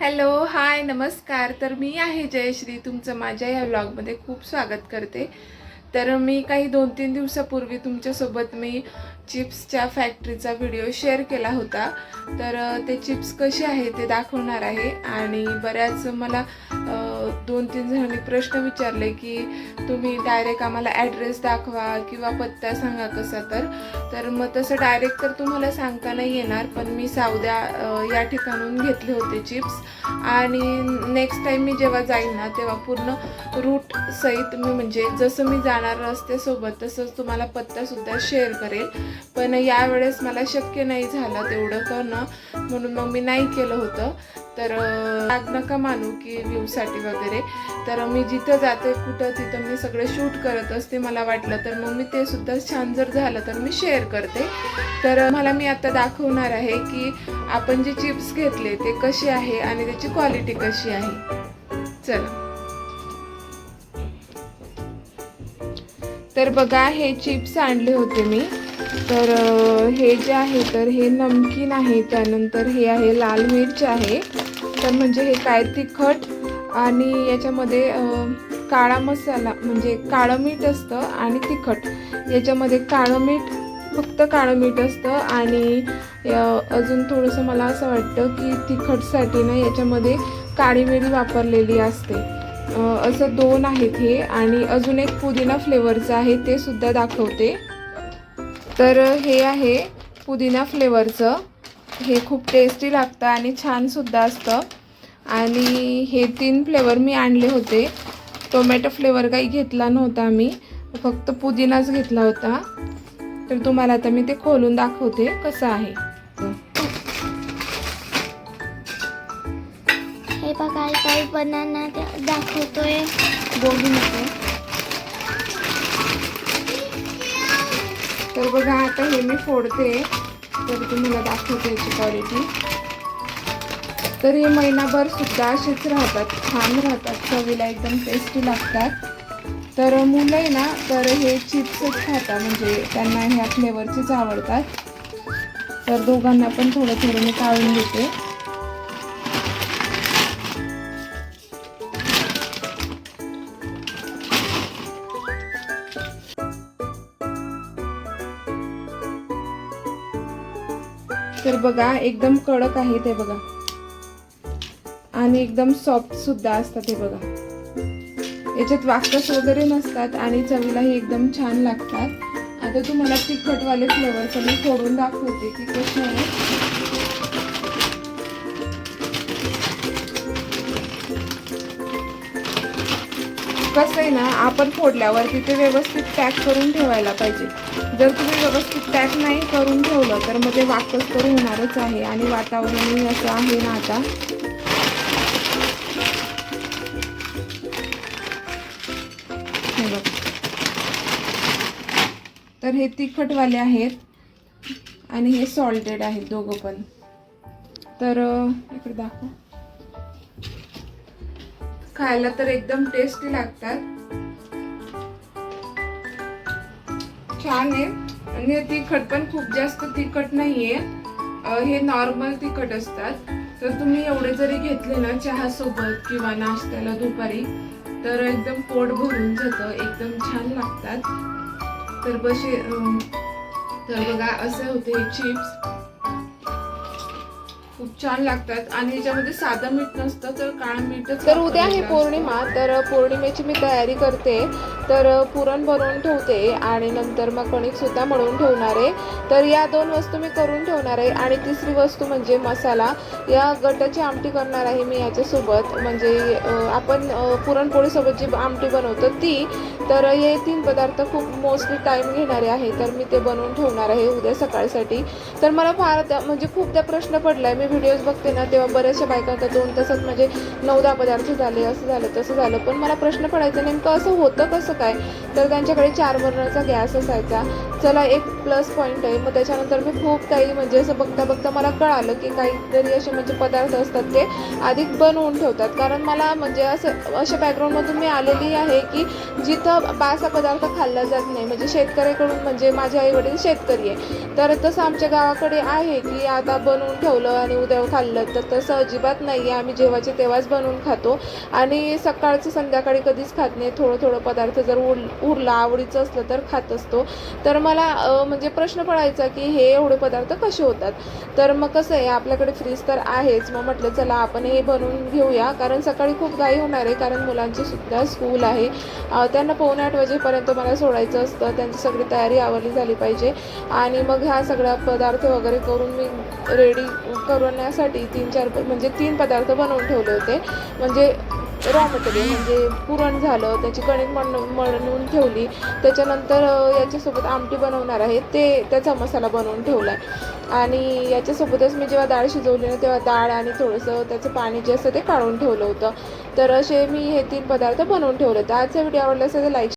Hello hi नमस्कार. तर मी आहे जयश्री. तुमचं माझ्या या व्लॉगमध्ये खूप स्वागत करते. तर मी काही दोन तीन दिवसापूर्वी तुमच्यासोबत मी चिप्सच्या फॅक्टरीचा व्हिडिओ शेअर केला होता. तर ते चिप्स कसे आहे ते दाखवणार आहे. आणि बऱ्याच मला दोन तीन जणांनी प्रश्न विचारले की तुम्ही डायरेक्ट आम्हाला ॲड्रेस दाखवा किंवा पत्ता सांगा कसा तर. तर मग तसं डायरेक्ट तर तुम्हाला सांगता नाही येणार पण मी सावद्या या ठिकाणून घेतले होते चिप्स आणि नेक्स्ट टाईम मी जेव्हा जाईन ना तेव्हा पूर्ण रूट सहित मी म्हणजे जसं मी जाणार रस्त्यासोबत तसंच तुम्हाला पत्तासुद्धा शेअर करेल. पण यावेळेस मला शक्य नाही झालं तेवढं करणं म्हणून मग मी नाही केलं होतं. तर अ, राग नका मानू की व्ह्यूसाठी वगैरे. तर मी जिथं जाते कुठं तिथं मी सगळं शूट करत असते मला वाटलं. तर मग मी ते सुद्धा छान जर झालं तर मी शेअर करते. तर मला मी आता दाखवणार आहे की आपण जे चिप्स घेतले ते कसे आहे आणि त्याची क्वालिटी कशी आहे. चला. तर बघा हे चिप्स आणले होते मी. तर हे जे आहे तर हे नमकीन आहे. त्यानंतर हे आहे लाल मिर्च आहे. तर म्हणजे हे काय तिखट आणि याच्यामध्ये काळा मसाला म्हणजे काळं मीठ असतं आणि तिखट. याच्यामध्ये काळं मीठ फक्त काळं मीठ असतं आणि अजून थोडंसं मला असं वाटतं की तिखटसाठी ना याच्यामध्ये काळी मिरी वापरलेली असते. असं दोन आहेत हे आणि अजून एक पुदिना फ्लेवरचं आहे ते सुद्धा दाखवते. तर हे आहे पुदिना फ्लेवरचं हे खूप टेस्टी लागतं आणि छानसुद्धा असतं. आणि हे तीन फ्लेवर मी आणले होते. टोमॅटो फ्लेवर काही घेतला नव्हता मी. फक्त पुदिनाच घेतला होता. तर तुम्हाला आता मी ते खोलून दाखवते कसं आहे. हे बघा काही बनाना दाखवतोय. बघू नको. तर बघा आता हे मी फोडते. तर तुम्हाला दाखवते याची क्वालिटी तर हे महिनाभर सुद्धा असेच राहतात छान राहतात. चवीला एकदम टेस्टी लागतात. तर मुलं आहे ना तर हे चिप्सच खातात म्हणजे त्यांना ह्या फ्लेवरचेच आवडतात. तर दोघांना पण थोडं थोडं मी काढून घेते तर बघा एकदम कडक आहे ते बघा. आणि एकदम सॉफ्ट सुद्धा असतात हे बघा. याच्यात वाकस वगैरे नसतात आणि चवीलाही एकदम छान लागतात. आता तुम्हाला तिखटवाले फ्लेवरचं मी फोडून दाखवते की कसे आहे कसं आहे ना आपण फोडल्यावरती ते व्यवस्थित पॅक करून ठेवायला पाहिजे. जर तुम्ही व्यवस्थित पॅक नाही करून ठेवलं तर मग ते वाकस तर होणारच आहे आणि वातावरणही असं आहे ना आता. तर हे तिखटवाले आहेत आणि हे सॉल्टेड आहेत दोघं पण. तर इकडे दाखवा. खायला तर एकदम टेस्टी लागतात. छान आहे. आणि तिखट पण खूप जास्त तिखट नाहीये. आहे हे नॉर्मल तिखट असतात. तर तुम्ही एवढे जरी घेतले ना चहा सोबत किंवा नाश्त्याला दुपारी तर एकदम पोट भरून जातं. एकदम छान लागतात. तर बसे तर बघा असे होते हे चिप्स खूप छान लागतात. आणि याच्यामध्ये साधं मीठ नसतं तर काळं मीठच तर उद्या आहे. पौर्णिमा तर पौर्णिमेची मी तयारी करते. तर पुरण बनवून ठेवते आणि नंतर मग कणिक सुद्धा मळून ठेवणार आहे. तर या दोन वस्तू मी करून ठेवणार आहे आणि तिसरी वस्तू म्हणजे मसाला. या गटाची आमटी करणार आहे मी याच्यासोबत. म्हणजे आपण पुरणपोळीसोबत जी आमटी बनवतो ती तर हे तीन पदार्थ खूप मोस्टली टाईम घेणारे आहे. तर मी ते बनवून ठेवणार आहे उद्या सकाळसाठी. तर मला फार त्या- म्हणजे खूपदा प्रश्न पडला आहे मी व्हिडिओज बघते ना तेव्हा बऱ्याचशा बायका बायकांचा दोन तासात म्हणजे नऊ दहा पदार्थ झाले असं झालं तसं झालं. पण मला प्रश्न पडायचा नेमकं असं होतं कसं काय? तर त्यांच्याकडे चार बर्नरचा गॅस असायचा. चला एक प्लस पॉईंट आहे. मग त्याच्यानंतर मी खूप काही म्हणजे असं बघता बघता मला कळालं की काहीतरी असे म्हणजे पदार्थ असतात ते अधिक बनवून ठेवतात. कारण मला म्हणजे असं अशा बॅकग्राऊंडमधून मी आलेली आहे की जिथं बासा पदार्थ खाल्ला जात नाही म्हणजे शेतकऱ्याकडून म्हणजे माझे आई वडील शेतकरी आहे. तर तसं आमच्या गावाकडे आहे की आता बनवून ठेवलं आणि उद्या खाल्लं तर तसं अजिबात नाही आहे आम्ही जेव्हाचे तेव्हाच बनवून खातो. आणि सकाळचं संध्याकाळी कधीच खात नाही. थोडं थोडं पदार्थ जर उर उरला आवडीचं असलं तर खात असतो. तर मला मला म्हणजे प्रश्न पडायचा की हे एवढे पदार्थ कसे होतात? तर मग कसं आहे आपल्याकडे फ्रीज तर आहेच. मग म्हटलं चला आपण हे बनवून घेऊया. कारण सकाळी खूप घाई होणार आहे कारण मुलांची सुद्धा स्कूल आहे. त्यांना पावणे आठ वाजेपर्यंत मला सोडायचं असतं. त्यांची सगळी तयारी आवरली झाली पाहिजे. आणि मग ह्या सगळ्या पदार्थ वगैरे करून मी रेडी करण्यासाठी तीन चार म्हणजे तीन पदार्थ बनवून ठेवले होते. म्हणजे रॉ मटेरियल म्हणजे पुरण झालं त्याची कणिक मळ मळून ठेवली. त्याच्यानंतर याच्यासोबत आमटी बनवणार आहे. ते त्याचा मसाला बनवून ठेवला आहे आणि याच्यासोबतच मी जेव्हा डाळ शिजवली ना तेव्हा डाळ आणि थोडंसं त्याचं पाणी जे असतं ते काढून ठेवलं होतं. तर असे मी हे तीन पदार्थ बनवून ठेवले तर आजचा व्हिडिओ आवडला असेल तर लाईक